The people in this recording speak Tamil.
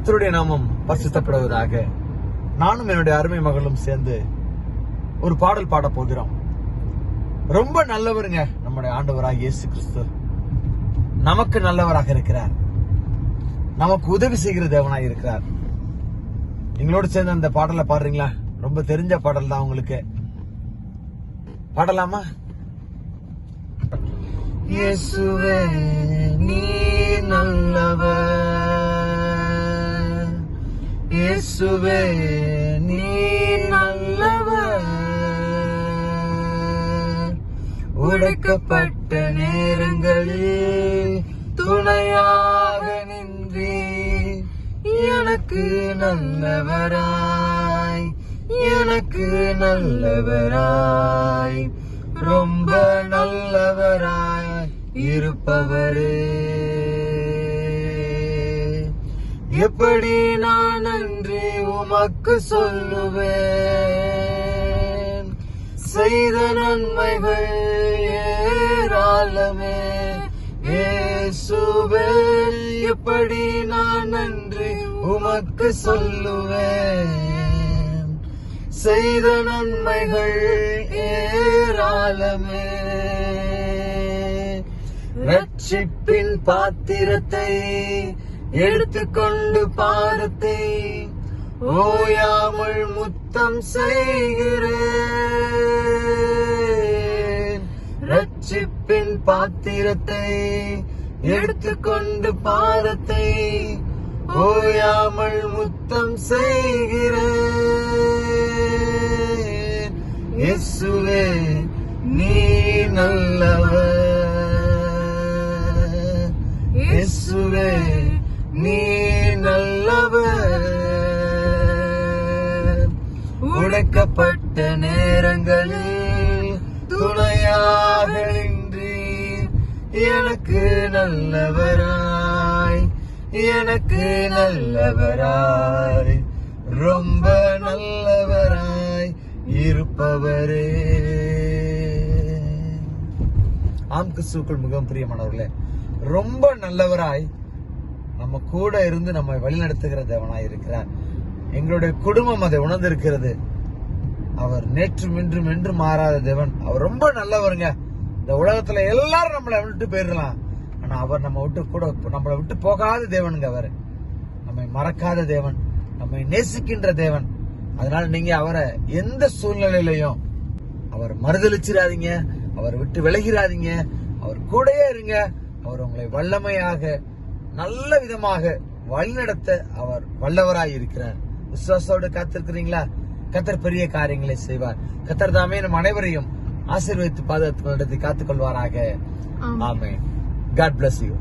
கத்தருடைய நாமம் பரிசுத்தப்படுவதாக. நானும் என்னுடைய அருமை மகளும் சேர்ந்து ஒரு பாடல் பாட போகிறோம். ரொம்ப நல்லவருங்க நம்முடைய ஆண்டவராக இயேசு கிறிஸ்து. நமக்கு நல்லவராக இருக்கிறார். நமக்கு உதவி செய்கிற தேவனாக இருக்கிறார். எங்களோட சேர்ந்து அந்த பாடலை பாடுறீங்களா? ரொம்ப தெரிஞ்ச பாடல் தான் உங்களுக்கு. பாடலாமா? இயேசுவே இயேசுவே நீ நல்லவர். உடைக்கப்பட்ட நேரங்களில் துணையாக நின்றி எனக்கு நல்லவராய் எனக்கு நல்லவராய். ரொம்ப நல்லவராய் இருப்பவரே. எப்படி நான் நன்றி உமக்கு சொல்லுவேன்? செய்த நன்மைகள் ஏராளமே. இயேசுவே எப்படி நான் நன்றி உமக்கு சொல்லுவேன்? செய்த நன்மைகள் ஏராளமே. ரட்சிப்பின் பாத்திரத்தை எடுத்துக்கொண்டு பாதத்தை ஓயாமல் முத்தம் செய்கிறேன். ரட்சிப்பின் பாத்திரத்தை எடுத்துக்கொண்டு பாதத்தை ஓயாமல் முத்தம் செய்கிறேன். இயேசுவே நீ நல்லவர் நீ நல்லவர். உடைக்கப்பட்ட நேரங்களில் துணையாக நின்றி எனக்கு நல்லவராய் எனக்கு நல்லவராய் ரொம்ப நல்லவராய் இருப்பவரே. ஆம் கிறிஸ்துக்கள் மிகவும் பிரியமானவர்களே ரொம்ப நல்லவராய் நம்ம கூட இருந்து நம்மை வழிநடத்துகிற தேவனாய் இருக்கிறார். எங்களுடைய குடும்பம் அதை உணர்ந்திருக்கிறது. அவர் நேற்றும் இன்றும் என்று மாறாத தேவன். அவர் ரொம்ப நல்லவருங்க. இந்த உலகத்துல எல்லாரும் நம்மளை விட்டு போயிடலாம். ஆனா அவர் நம்ம விட்டு கூட நம்மளை விட்டு போகாத தேவனுங்க அவர். நம்மை மறக்காத தேவன். நம்மை நேசிக்கின்ற தேவன். அதனால நீங்க அவரை எந்த சூழ்நிலையிலையும் அவர் மறுதளிச்சிடாதீங்க அவர் விட்டு விலகிறாதீங்க அவர் கூடயே இருங்க. அவர் உங்களை வல்லமையாக நல்ல விதமாக வழிநடத்த அவர் வல்லவராய் இருக்கிறார் விசுவாசத்தோடு காத்திருக்கிறீங்களா? கத்தர் பெரிய காரியங்களை செய்வார். கத்தர் தாமே நம் அனைவரையும் ஆசீர்வதித்து பாதுகாத்து நடத்தி காத்துக்கொள்வாராக. ஆமே காட் பிளஸ் யூ